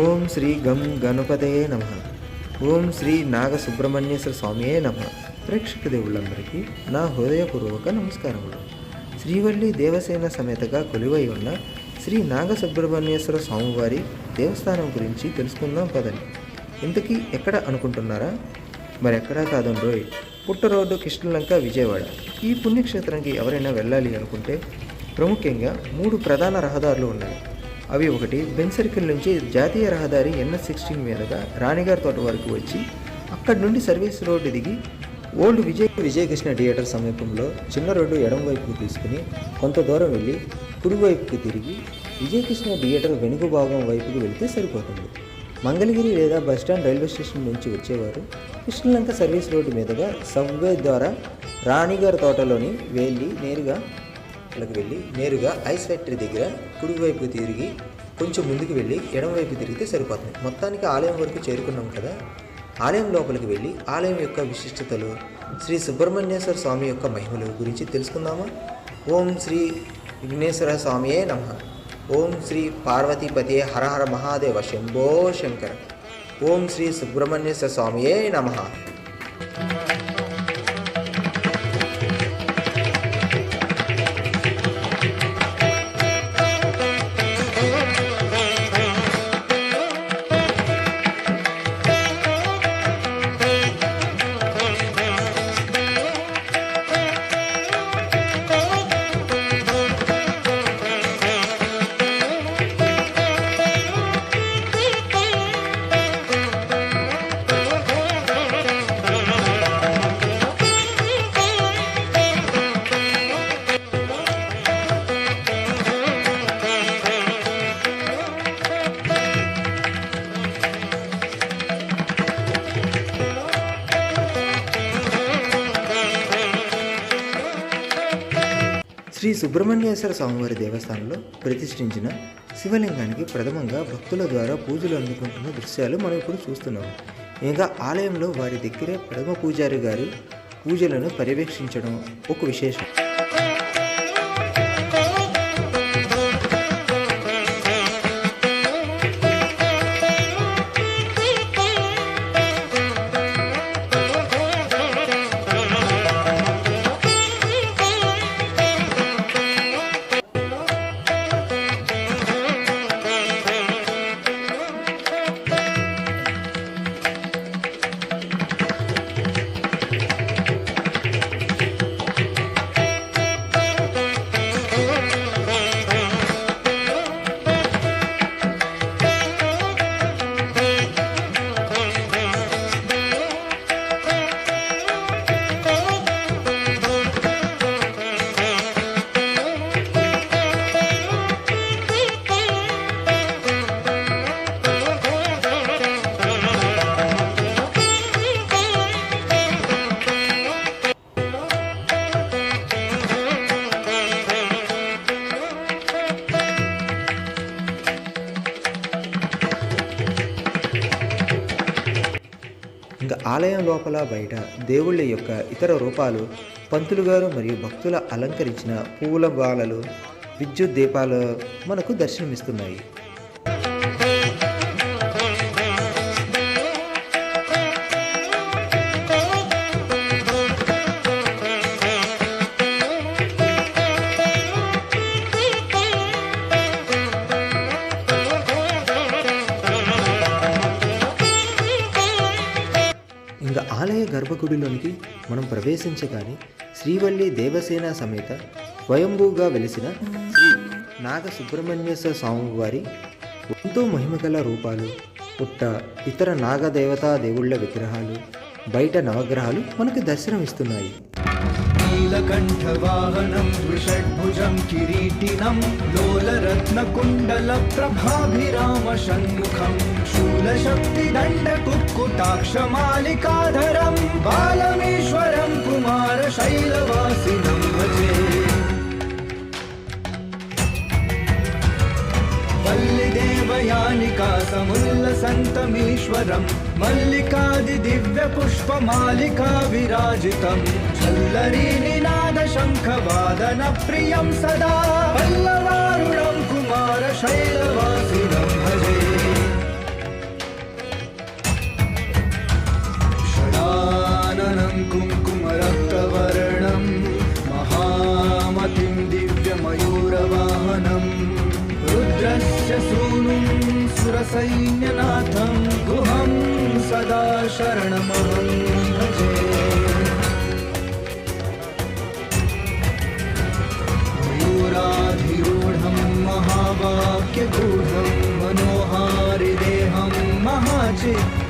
ఓం శ్రీ గం గణపతయే నమ. ఓం శ్రీ నాగసుబ్రహ్మణ్యేశ్వర స్వామియే నమ. ప్రేక్షక దేవుళ్ళందరికీ నా హృదయపూర్వక నమస్కారములు. శ్రీవల్లి దేవసేన సమేతగా కొలువై ఉన్న శ్రీ నాగసుబ్రహ్మణ్యేశ్వర స్వామివారి దేవస్థానం గురించి తెలుసుకుందాం పదండి. ఇంతకీ ఎక్కడ అనుకుంటున్నారా? మరి ఎక్కడా కాదండోయ్ పుట్ట రోడ్డు కృష్ణలంక విజయవాడ. ఈ పుణ్యక్షేత్రానికి ఎవరైనా వెళ్ళాలి అనుకుంటే ప్రముఖంగా మూడు ప్రధాన రహదారులు ఉన్నాయి. అవి ఒకటి. బెన్ సర్కిల్ నుంచి జాతీయ రహదారి ఎన్ఎస్ సిక్స్టీన్ మీదుగా రాణిగారి తోట వరకు వచ్చి అక్కడి నుండి సర్వీస్ రోడ్డు దిగి ఓల్డ్ విజయ్ విజయకృష్ణ థియేటర్ సమీపంలో చిన్న రోడ్డు ఎడం వైపుకు తీసుకుని కొంత దూరం వెళ్ళి కుడివైపుకి తిరిగి విజయకృష్ణ థియేటర్ వెనుక భాగం వైపుకు వెళితే సరిపోతుంది. మంగళగిరి లేదా బస్టాండ్ రైల్వే స్టేషన్ నుంచి వచ్చేవారు కృష్ణలంక సర్వీస్ రోడ్డు మీదుగా సబ్వే ద్వారా రాణిగారి తోటలోని వెళ్ళి నేరుగా అక్కడికి వెళ్ళి నేరుగా ఐస్ ఫ్యాక్టరీ దగ్గర కుడివైపు తిరిగి కొంచెం ముందుకు వెళ్ళి ఎడమవైపు తిరిగితే సరిపోతుంది. మొత్తానికి ఆలయం వరకు చేరుకున్నాం కదా. ఆలయం లోపలికి వెళ్ళి ఆలయం యొక్క విశిష్టతలు శ్రీ సుబ్రహ్మణ్యేశ్వర స్వామి యొక్క మహిమలు గురించి తెలుసుకుందామా? ఓం శ్రీ విఘ్నేశ్వర స్వామియే నమ. ఓం శ్రీ పార్వతీపతే హర హర మహాదేవ శంభో శంకర. ఓం శ్రీ సుబ్రహ్మణ్యేశ్వర స్వామియే నమః. శ్రీ సుబ్రహ్మణ్యేశ్వర స్వామివారి దేవస్థానంలో ప్రతిష్ఠించిన శివలింగానికి ప్రథమంగా భక్తుల ద్వారా పూజలు అందుకుంటున్న దృశ్యాలు మనం ఇప్పుడు చూస్తున్నాము ఇంకా ఆలయంలో వారి దగ్గరే ప్రథమ పూజారి గారు పూజలను పర్యవేక్షించడం ఒక విశేషం. ఆలయం లోపల బయట దేవుళ్ళ యొక్క ఇతర రూపాలు పంతులు గారు మరియు భక్తుల అలంకరించిన పువ్వుల బాలలు విద్యుత్ దీపాలు మనకు దర్శనమిస్తున్నాయి. గర్భగుడిలోనికి మనం ప్రవేశించగానే శ్రీవల్లి దేవసేన సమేత స్వయంభూగా వెలిసిన శ్రీ నాగ సుబ్రహ్మణ్యేశ్వర స్వామివారి ఎంతో మహిమగల రూపాలు పుట్ట ఇతర నాగదేవతా దేవుళ్ళ విగ్రహాలు బయట నవగ్రహాలు మనకు దర్శనమిస్తున్నాయి. नीलकण्ठवाहनं द्विषड्भुजं किरीटिनं लोलरत्नकुण्डलप्रभाभिरामषण्मुखं शूलशक्तिदण्डकुक्कुटाक्षमालिकाधरं बालमेश्वरं कुमारशैलवासिनं भजे। वल्लिदेवयानिका समुल्लसन्तमीश्वरम् मल्लिकादिदिव्यपुष्पमालिका विराजितम् अल्लरीलिनाद शङ्खवादन प्रियं सदा पल्लवारुणं कुमारशैलवासिनं भजे षडाननं कुङ्कुमरक्तवर्णं महामतिं दिव्यमयूरवाहनं रुद्रस्य सूनुं सुरसैन्यनाथं गुहं सदा शरणमहम्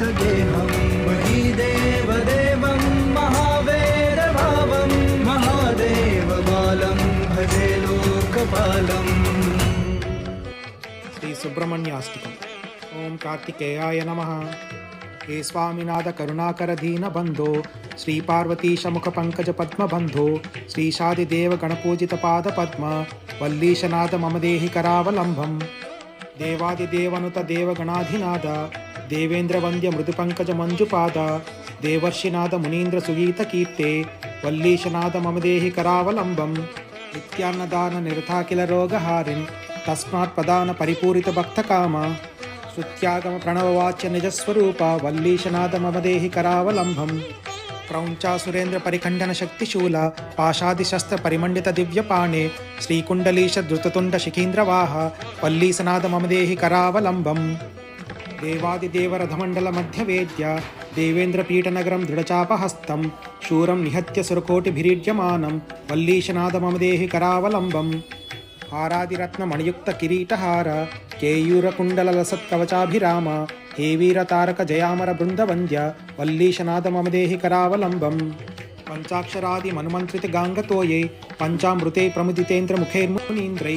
अनन्तदेहं वहि देवदेवं महावेरभावं महादेवबालं भजे लोकपालम् श्रीसुब्रह्मण्याष्टकम् ॐ कार्तिकेयाय नमः हे स्वामिनाथ करुणाकरधीनबन्धो श्रीपार्वतीशमुखपङ्कजपद्मबन्धो श्रीशादिदेवगणपूजितपादपद्म वल्लीशनाथ मम देहि करावलम्बं देवादिदेवनुतदेवगणाधिनाद దేవేంద్ర వంద్య మృదు పంకజ మంజుపాద దేవర్షినాథ మునీంద్ర సుగీత కీర్తే వల్లీశనాథ మమ దేహి కరావలంబం నిత్యాన్నదాన నిరథాకిల రోగహారిన్ తస్మాత్ ప్రధాన పరిపూరిత భక్త కామ శృత్యాగమ ప్రణవవాచ్య నిజస్వరూప వల్లీశనాథ మమ దేహి కరావలంబం క్రౌంచా సురేంద్ర పరిఖండన శక్తిశూల పాశాది శస్త్ర పరిమండిత దివ్యపాణే శ్రీకుండలీశ ధృతతుండ శిఖీంద్రవాహ వల్లీసనాథ మమ దేహి కరావలంబం. దేవాదిదేవరథమండల మధ్యవేద్య దేవేంద్రపీఠనగరం దృఢచాపహస్తం శూరం నిహత్య సురకోటిభిరీడ్యమానం వల్లీశనాథ మమ దేహి కరావలంబం. హారాదిరత్నమణియుక్త కిరీటహార కేయూరకుండల లసత్కవచాభిరామ హే వీరతారక జయామర పంచాక్షరాది మనుమంత్రిత గాంగతోయే పంచామృతే ప్రముదితేంద్ర ముఖేర్మునీంద్రై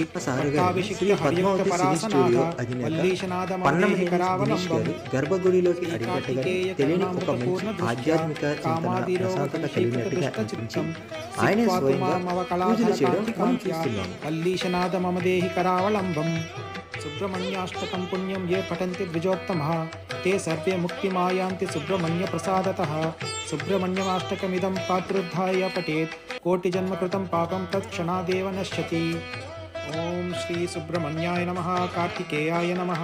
సినీ స్టూడియో అధినేత వల్లీశనాథ మమ పన్నమ దేహి హేమస్ దినేష్ కరావలంబం గారు గర్భగుడిలోకి అడిగట్టగానే తెలియని ఒక మంచి ఆధ్యాత్మిక చింతన ప్రశాంతత కలిగినట్టుగా అనిపించి ఆయనే స్వయంగా పూజలు చేయడం మనం వల్లీశనాథ మమ దేహి కరావలంబం. సుబ్రహ్మణ్యాష్టకం పుణ్యం ఏ పఠంతి ద్విజోత్తమ. ते सर्वे मुक्तिमायान्ति सुब्रह्मण्यप्रसादतः। सुब्रह्मण्यमाष्टकमिदं पात्रोद्धाय पठेत्। कोटिजन्मकृतं पापं तत्क्षणादेव नश्यति। ॐ श्रीसुब्रह्मण्याय नमः, कार्तिकेयाय नमः।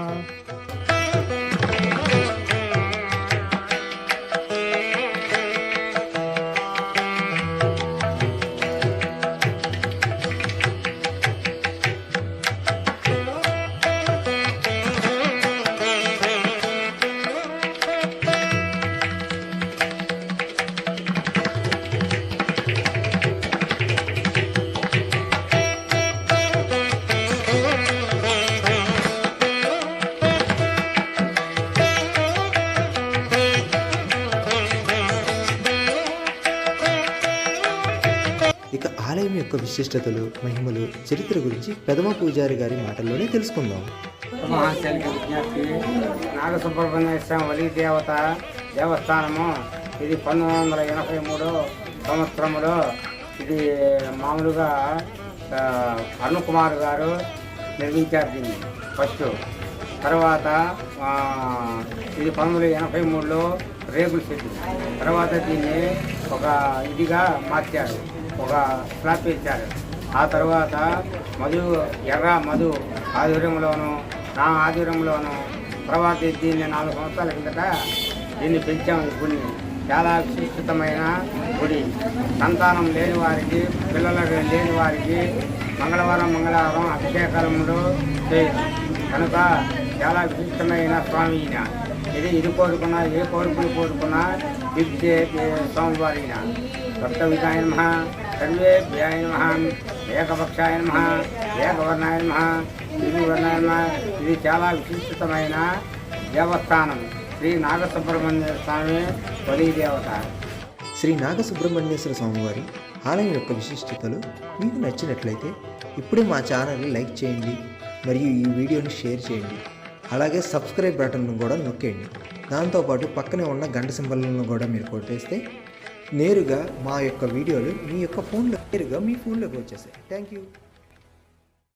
విశిష్టతలు మహిమలు చరిత్ర గురించి పెదమ పూజారి గారి మాటల్లోనే తెలుసుకుందాం. నాగసుబ్రహ్మణ్య స్వామి దేవత దేవస్థానము. ఇది పంతొమ్మిది వందల ఎనభై మూడు సంవత్సరంలో ఇది మామూలుగా అరుణ్ కుమార్ గారు నిర్మించారు దీన్ని ఫస్ట్. తర్వాత ఇది పంతొమ్మిది వందల ఎనభై మూడులో రేగుల చెట్టు. తర్వాత దీన్ని ఒక ఇదిగా మార్చారు. ఒక స్లాబ్ ఇచ్చారు. ఆ తర్వాత మధు ఎర్ర మధు ఆధ్వర్యంలోను నా ఆధ్వర్యంలోను తర్వాత దీన్ని నాలుగు సంవత్సరాల కిందట దీన్ని పెంచాము ఈ గుడిని. చాలా విశిష్టమైన గుడి. సంతానం లేని వారికి పిల్లలు లేని వారికి మంగళవారం మంగళవారం అభిషేకాలంలో చేయరు కనుక చాలా విశిష్టమైన స్వామి ఈయన. ఇది ఇది కోరుకున్నా ఏ కోరికలు కోరుకున్నా తీర్చే స్వామివారి ఈయన. భక్త విధాయ నమ సర్వేభ్యాయ నమ ఏకపక్షాయ నమ ఏకవర్ణాయ నమ ఇది నమ ఇది చాలా విశిష్టమైన దేవస్థానం. శ్రీ నాగసుబ్రహ్మణ్య స్వామి బలి దేవత. శ్రీ నాగసుబ్రహ్మణ్యేశ్వర స్వామివారి ఆలయం యొక్క విశిష్టతలు మీకు నచ్చినట్లయితే ఇప్పుడే మా ఛానల్ని లైక్ చేయండి మరియు ఈ వీడియోని షేర్ చేయండి. అలాగే సబ్స్క్రైబ్ బటన్ను కూడా నొక్కేయండి. దాంతోపాటు పక్కనే ఉన్న గంట సింబల్ను కూడా మీరు కొట్టేస్తే నేరుగా మా యొక్క వీడియోలు మీ యొక్క ఫోన్లో నేరుగా మీ ఫోన్లోకి వచ్చేసాయి. Thank you